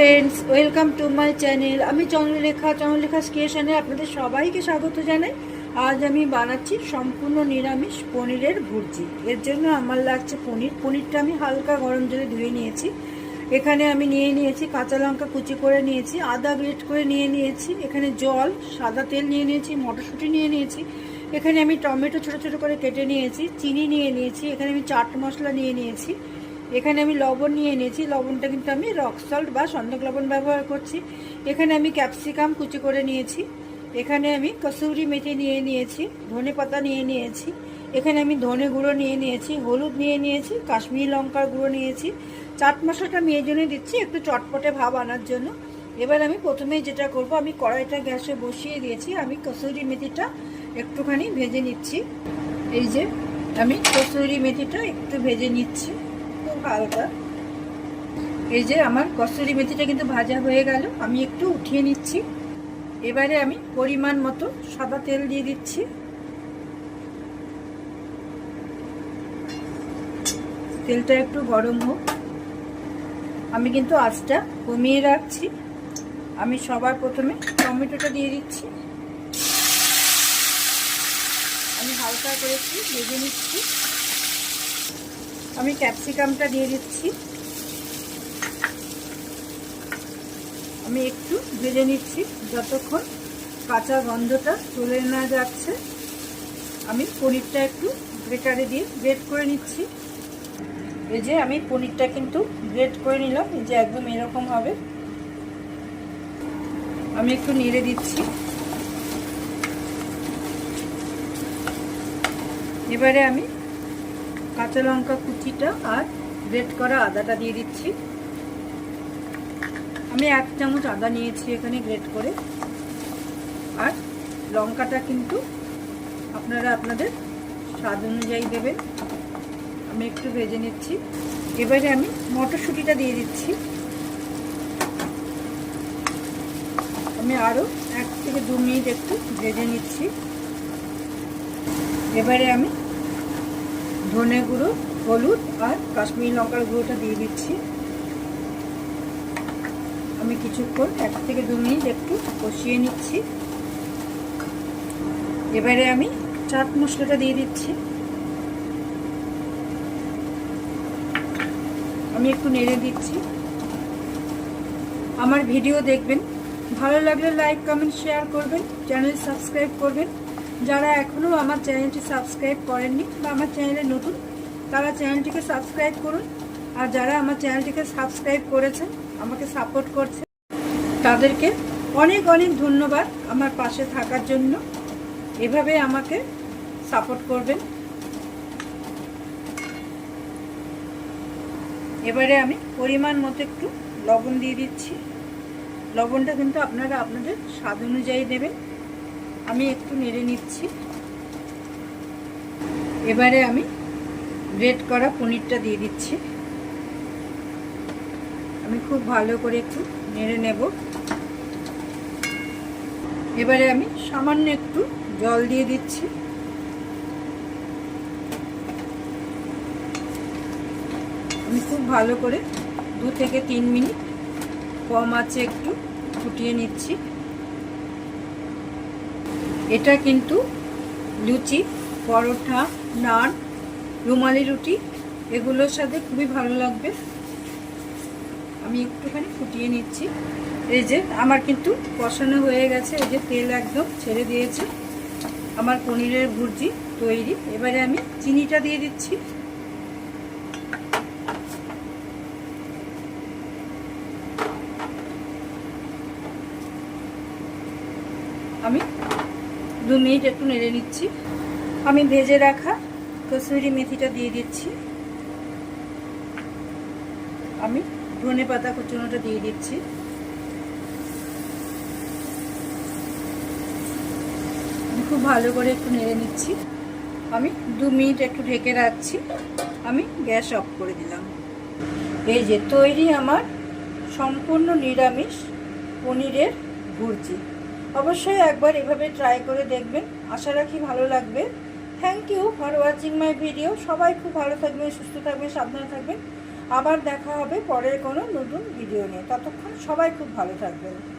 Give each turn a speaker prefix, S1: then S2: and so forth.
S1: Friends welcome to my channel আমি চন্দ্রলেখা চন্দ্রলেখা স্টেশনে আপনাদের সবাইকে স্বাগত জানাই। আজ আমি বানাচ্ছি সম্পূর্ণ নিরামিষ পনিরের ভুর্জি। এর জন্য আমার লাগছে পনির। পনিরটা আমি হালকা গরম জলে ধুয়ে নিয়েছি। এখানে আমি নিয়ে নিয়েছি কাঁচা লঙ্কা কুচি করে নিয়েছি, আদা গ্রেট করে নিয়ে নিয়েছি, এখানে জল, সাদা তেল নিয়ে নিয়েছি, মটরশুঁটি নিয়ে নিয়েছি। এখানে আমি টমেটো ছোট ছোট করে কেটে নিয়েছি, চিনি নিয়ে নিয়েছি, এখানে আমি চাট মশলা নিয়ে নিয়েছি। এখানে আমি লবণ নিয়ে নিয়েছি লবণটা কিন্তু আমি রক সল্ট বা সন্দক লবণ ব্যবহার করছি। এখানে আমি ক্যাপসিকাম কুচি করে নিয়েছি। এখানে আমি কসুরি মেথি নিয়ে নিয়েছি, ধনে পাতা নিয়ে নিয়েছি। এখানে আমি ধনে গুঁড়ো নিয়ে নিয়েছি, হলুদ নিয়ে নিয়েছি, কাশ্মীরি লঙ্কার গুঁড়ো নিয়েছি। চাট মশলাটা আমি এই জন্যই দিচ্ছি একটু চটপটে ভাব আনার জন্য। এবার আমি প্রথমেই যেটা করব, আমি কড়াইটা গ্যাসে বসিয়ে দিয়েছি। আমি কসুরি মেথিটা একটুখানি ভেজে নিচ্ছি। এই যে, আমি কসুরি মেথিটা একটু ভেজে নিচ্ছি। খুব হালকা এই যে আমার কসুরি মেথিটা কিন্তু ভাজা হয়ে গেল। আমি একটু উঠিয়ে নিচ্ছি। এবারে আমি পরিমাণ মতো সাদা তেল দিয়ে দিচ্ছি। তেলটা একটু গরম হোক। আমি কিন্তু আঁচটা কমিয়ে রাখছি। আমি সবার প্রথমে টমেটোটা দিয়ে দিচ্ছি। আমি হালকা করে একটু ভেজে নিচ্ছি। আমি ক্যাপসিকামটা দিয়ে দিচ্ছি। আমি একটু ভেজে নিচ্ছি, যতক্ষণ কাঁচা গন্ধটা চলে না যাচ্ছে। আমি পনিরটা একটু গ্রেটারে দিয়ে গ্রেট করে নিচ্ছি। এই যে আমি পনিরটা কিন্তু গ্রেট করে নিলাম, এই যে একদম এরকম হবে। আমি একটু নেড়ে দিচ্ছি। এবারে আমি কাঁচা লঙ্কা কুচিটা আর গ্রেট করা আদাটা দিয়ে দিচ্ছি। আমি এক চামচ আদা নিয়েছি এখানে গ্রেট করে। আর লঙ্কাটা কিন্তু আপনারা আপনাদের স্বাদ অনুযায়ী দেবেন। আমি একটু ভেজে নিচ্ছি। এবারে আমি মটরশুঁটিটা দিয়ে দিচ্ছি। আমি আরও এক থেকে দু মিনিট একটু ভেজে নিচ্ছি। এবারে আমি ধনে গুঁড়ো, হলুদ আর কাশ্মীরি লঙ্কার গুঁড়োটা দিয়ে দিচ্ছি। আমি কিছুক্ষণ, এক থেকে দু মিনিট একটু কষিয়ে নিচ্ছি। এবারে আমি চাট মশলাটা দিয়ে দিচ্ছি। আমি একটু নেড়ে দিচ্ছি। আমার ভিডিও দেখবেন। ভালো লাগলে লাইক, কমেন্ট, শেয়ার করবেন। চ্যানেল সাবস্ক্রাইব করবেন। যারা এখনও আমার চ্যানেলটি সাবস্ক্রাইব করেননি বা আমার চ্যানেলে নতুন, তারা চ্যানেলটিকে সাবস্ক্রাইব করুন। আর যারা আমার চ্যানেলটিকে সাবস্ক্রাইব করেছেন, আমাকে সাপোর্ট করছে তাদেরকে অনেক অনেক ধন্যবাদ আমার পাশে থাকার জন্য। এভাবে আমাকে সাপোর্ট করবেন। এবারে আমি পরিমাণ মতো একটু লবণ দিয়ে দিচ্ছি। লবণটা কিন্তু আপনারা আপনাদের স্বাদ অনুযায়ী দেবেন। আমি একটু নেড়ে নিচ্ছি। এবারে আমি গ্রেট করা পনিরটা দিয়ে দিচ্ছি। আমি খুব ভালো করে একটু নেড়ে নেব। এবারে আমি সামান্য একটু জল দিয়ে দিচ্ছি। আমি খুব ভালো করে দু থেকে তিন মিনিট কম আছে একটু ফুটিয়ে নিচ্ছি। এটা কিন্তু লুচি, পরোটা, নান, রুমালি রুটি, এগুলোর সাথে খুবই ভালো লাগবে। আমি একটুখানি ফুটিয়ে নিচ্ছি। এই যে আমার কিন্তু কষানো হয়ে গেছে, এই যে তেল একদম ছেড়ে দিয়েছে। আমার পনিরের ভুর্জি তৈরি। এবারে আমি চিনিটা দিয়ে দিচ্ছি। আমি দু মিনিট একটু নেড়ে নিচ্ছি। আমি ভেজে রাখা কসুরি মেথিটা দিয়ে দিচ্ছি। আমি ধনে পাতা কুচুনোটা দিয়ে দিচ্ছি। খুব ভালো করে একটু নেড়ে নিচ্ছি। আমি দু মিনিট একটু ঢেকে রাখছি। আমি গ্যাস অফ করে দিলাম। এই যে তৈরি আমার সম্পূর্ণ নিরামিষ পনিরের ভুর্জি। অবশ্যই একবার এভাবে ট্রাই করে দেখবেন। আশা রাখি ভালো লাগবে। Thank you for watching my video সবাই খুব ভালো থাকবেন, সুস্থ থাকবেন, সাবধানে থাকবেন। আবার দেখা হবে পরের কোনো নতুন ভিডিও নিয়ে। ততক্ষণ সবাই খুব ভালো থাকবেন।